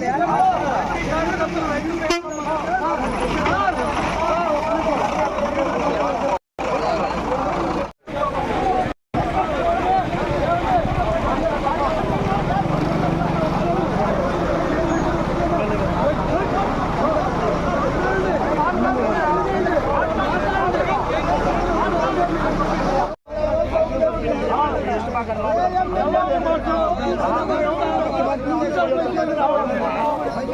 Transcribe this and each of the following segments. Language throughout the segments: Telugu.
يا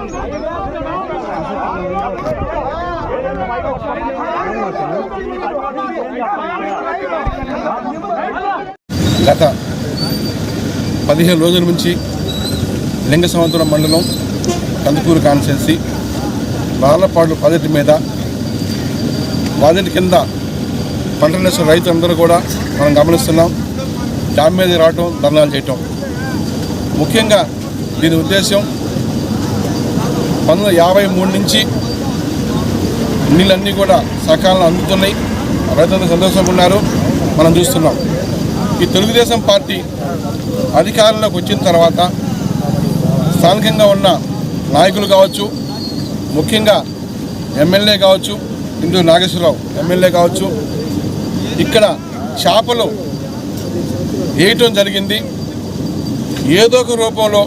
గత పదిహేను రోజుల నుంచి లింగ సముద్రం మండలం కందుకూరు కాన్స్టెన్సీ బాలపాడు ప్రాజెక్టు మీద ప్రాజెక్టు కింద పంటలు వేసిన రైతులందరూ కూడా మనం గమనిస్తున్నాం. డ్యామ్ మీద రావటం ధర్నాలు చేయటం. ముఖ్యంగా దీని ఉద్దేశం పంతొమ్మిది వందల యాభై మూడు నుంచి నీళ్ళన్నీ కూడా సకాలంలో అందుతున్నాయి. రైతులు సంతోషంగా ఉన్నారు. మనం చూస్తున్నాం. ఈ తెలుగుదేశం పార్టీ అధికారంలోకి వచ్చిన తర్వాత స్థానికంగా ఉన్న నాయకులు కావచ్చు ముఖ్యంగా ఎమ్మెల్యే కావచ్చు ఇందు నాగేశ్వరరావు ఎమ్మెల్యే కావచ్చు ఇక్కడ చేపలు వేయటం జరిగింది. ఏదో ఒక రూపంలో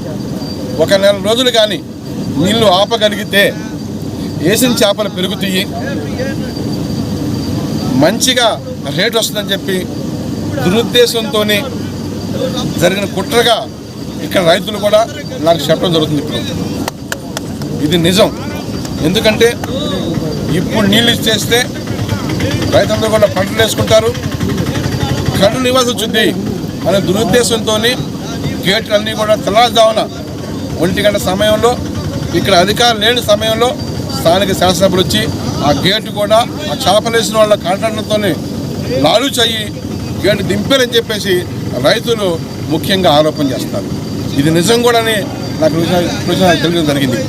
ఒక నెల రోజులు కానీ నీళ్ళు ఆపగలిగితే వేసిన చేపలు పెరుగుతాయి. మంచిగా రేట్ వస్తుందని చెప్పి దురుద్దేశంతో జరిగిన కుట్రగా ఇక్కడ రైతులు కూడా నాకు చెప్పడం జరుగుతుంది ఇప్పుడు. ఇది నిజం. ఎందుకంటే ఇప్పుడు నీళ్ళు ఇచ్చేస్తే రైతులందరూ కూడా పంటలు వేసుకుంటారు. కళ్ళు నివాసం వచ్చింది అనే దురుద్దేశంతో గేట్లు అన్నీ కూడా తెల్లారుజామున ఒంటి గంట సమయంలో ఇక్కడ అధికారం లేని సమయంలో స్థానిక శాసనసభ్యులు వచ్చి ఆ గేటు కూడా ఆ చేపలేసిన వాళ్ళ కాంట్రాక్టర్తోనే లాలు చెయ్యి గేటు దింపారని చెప్పేసి రైతులు ముఖ్యంగా ఆరోపణ చేస్తారు ఇది నిజం కూడాని నాకు సూచన తెలియడం జరిగింది.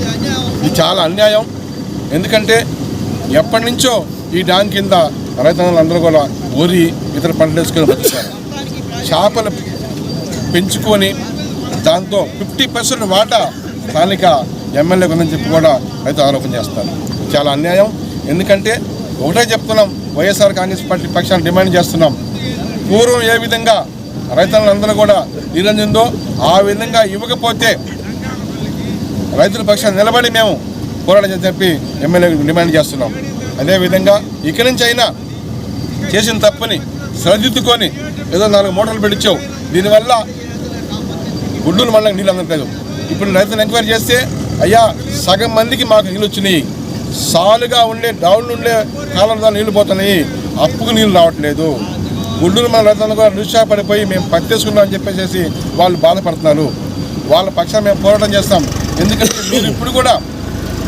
ఇది చాలా అన్యాయం. ఎందుకంటే ఎప్పటి నుంచో ఈ డ్యామ్ కింద రైతులందరూ కూడా వరి ఇతర పంటలు వేసుకొని బతుకుతారు. చేపలు పెంచుకొని దాంతో ఫిఫ్టీ పర్సెంట్ వాటా స్థానిక ఎమ్మెల్యే ఉందని చెప్పి కూడా రైతు ఆరోపణ చేస్తారు. చాలా అన్యాయం. ఎందుకంటే ఒకటే చెప్తున్నాం వైఎస్ఆర్ కాంగ్రెస్ పార్టీ పక్షాన్ని డిమాండ్ చేస్తున్నాం. పూర్వం ఏ విధంగా రైతులందరూ కూడా నిరంజిందో ఆ విధంగా ఇవ్వకపోతే రైతుల పక్షాన్ని నిలబడి మేము పోరాటం చెప్పి ఎమ్మెల్యే డిమాండ్ చేస్తున్నాం. అదేవిధంగా ఇక్కడి నుంచి అయినా చేసిన తప్పని సరిదిద్దుకొని ఏదో నాలుగు మూటలు పెట్టించావు. దీనివల్ల గుడ్డూరు మండలం నీళ్ళు అందట్లేదు ఇప్పుడు రైతులు ఎంక్వైరీ చేస్తే అయ్యా సగం మందికి మాకు నీళ్ళు వచ్చినాయి. సాలుగా ఉండే డౌన్లు ఉండే కాలంలో నీళ్ళు పోతున్నాయి. అప్పుకు నీళ్ళు రావట్లేదు. గుడ్డూరు మన రైతులను కూడా నిరుత్సాహపడిపోయి మేము పట్టేసుకున్నామని చెప్పేసి వాళ్ళు బాధపడుతున్నారు. వాళ్ళ పక్షం మేము పోరాటం చేస్తాం. ఎందుకంటే మీరు ఇప్పుడు కూడా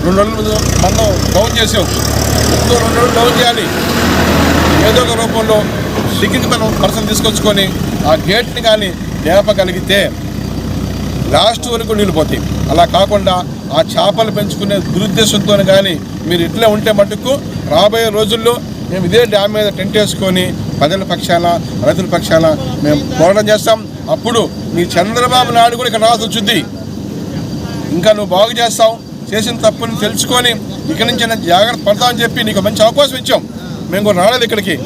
రెండు రోజులు మనం డౌన్ చేసాం ఇంకో రెండు రోజులు డౌన్ చేయాలి. ఏదో ఒక రూపంలో టికెట్ మనం పర్సన్ తీసుకొచ్చుకొని ఆ గేట్ని కానీ లేపగలిగితే లాస్ట్ వరకు నిలిపోతాయి అలా కాకుండా ఆ చేపలు పెంచుకునే దురుద్దేశంతో కానీ మీరు ఇట్లే ఉంటే మటుకు రాబోయే రోజుల్లో మేము ఇదే డ్యామ్ మీద టెంట్ వేసుకొని ప్రజల పక్షాన రైతుల పక్షాన మేము పోరాటం చేస్తాం. అప్పుడు మీ చంద్రబాబు నాయుడు కూడా ఇక్కడ రావాల్సి వచ్చింది. ఇంకా నువ్వు బాగు చేస్తావు. చేసిన తప్పుని తెలుసుకొని ఇక్కడి నుంచి జాగ్రత్త పడతామని చెప్పి నీకు మంచి అవకాశం ఇచ్చాం. మేము కూడా రాలేదు ఇక్కడికి.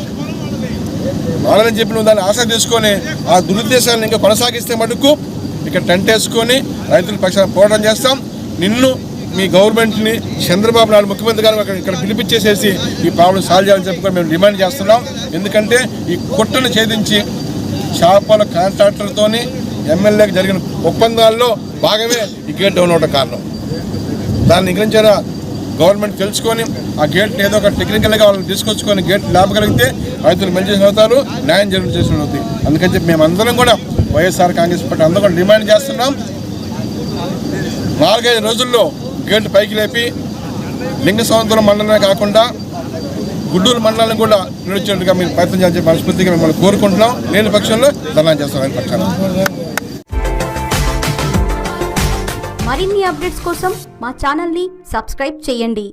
రాలేదని చెప్పి నువ్వు దాన్ని ఆశ తీసుకొని ఆ దురుద్దేశాలను ఇంకా కొనసాగిస్తే మటుకు ఇక్కడ టెంట్ వేసుకొని రైతుల పక్షాన పోరాటం చేస్తాం. నిన్ను మీ గవర్నమెంట్ని చంద్రబాబు నాయుడు ముఖ్యమంత్రి గారు అక్కడ ఇక్కడ పిలిపించేసేసి ఈ ప్రాబ్లం సాల్వ్ చేయాలని చెప్పుకొని మేము డిమాండ్ చేస్తున్నాం. ఎందుకంటే ఈ కుట్రను ఛేదించి చేపల కాంట్రాక్టర్తోని ఎమ్మెల్యేకి జరిగిన ఒప్పందాల్లో భాగమే ఈ గేట్ డౌన్ అవడం కారణం. దాన్ని ఇంకరించిన గవర్నమెంట్ తెలుసుకొని ఆ గేట్ ఏదో ఒక టెక్నికల్గా వాళ్ళని తీసుకొచ్చుకొని గేట్ లేపగలిగితే రైతులు మంచి చేసిన అవుతారు న్యాయం జరిగిన చేసిన అవుతాయి అందుకని చెప్పి మేము అందరం కూడా వైఎస్ఆర్ కాంగ్రెస్ పార్టీ అందరూ కూడా డిమాండ్ చేస్తున్నాం. నాలుగైదు రోజుల్లో గేటు పైకి లేపి లింగ సంవత్సరం మండలమే కాకుండా గుడ్డూరు మండలాన్ని కూడా నిలిచినట్టుగా మీరు ప్రయత్నం చేసే మనస్ఫూర్తిగా మిమ్మల్ని కోరుకుంటున్నాం. లేని పక్షంలో ధర్నా చేస్తాం పక్షాన. మరిన్ని అప్డేట్స్ కోసం మా ఛానల్ని సబ్స్క్రైబ్ చేయండి.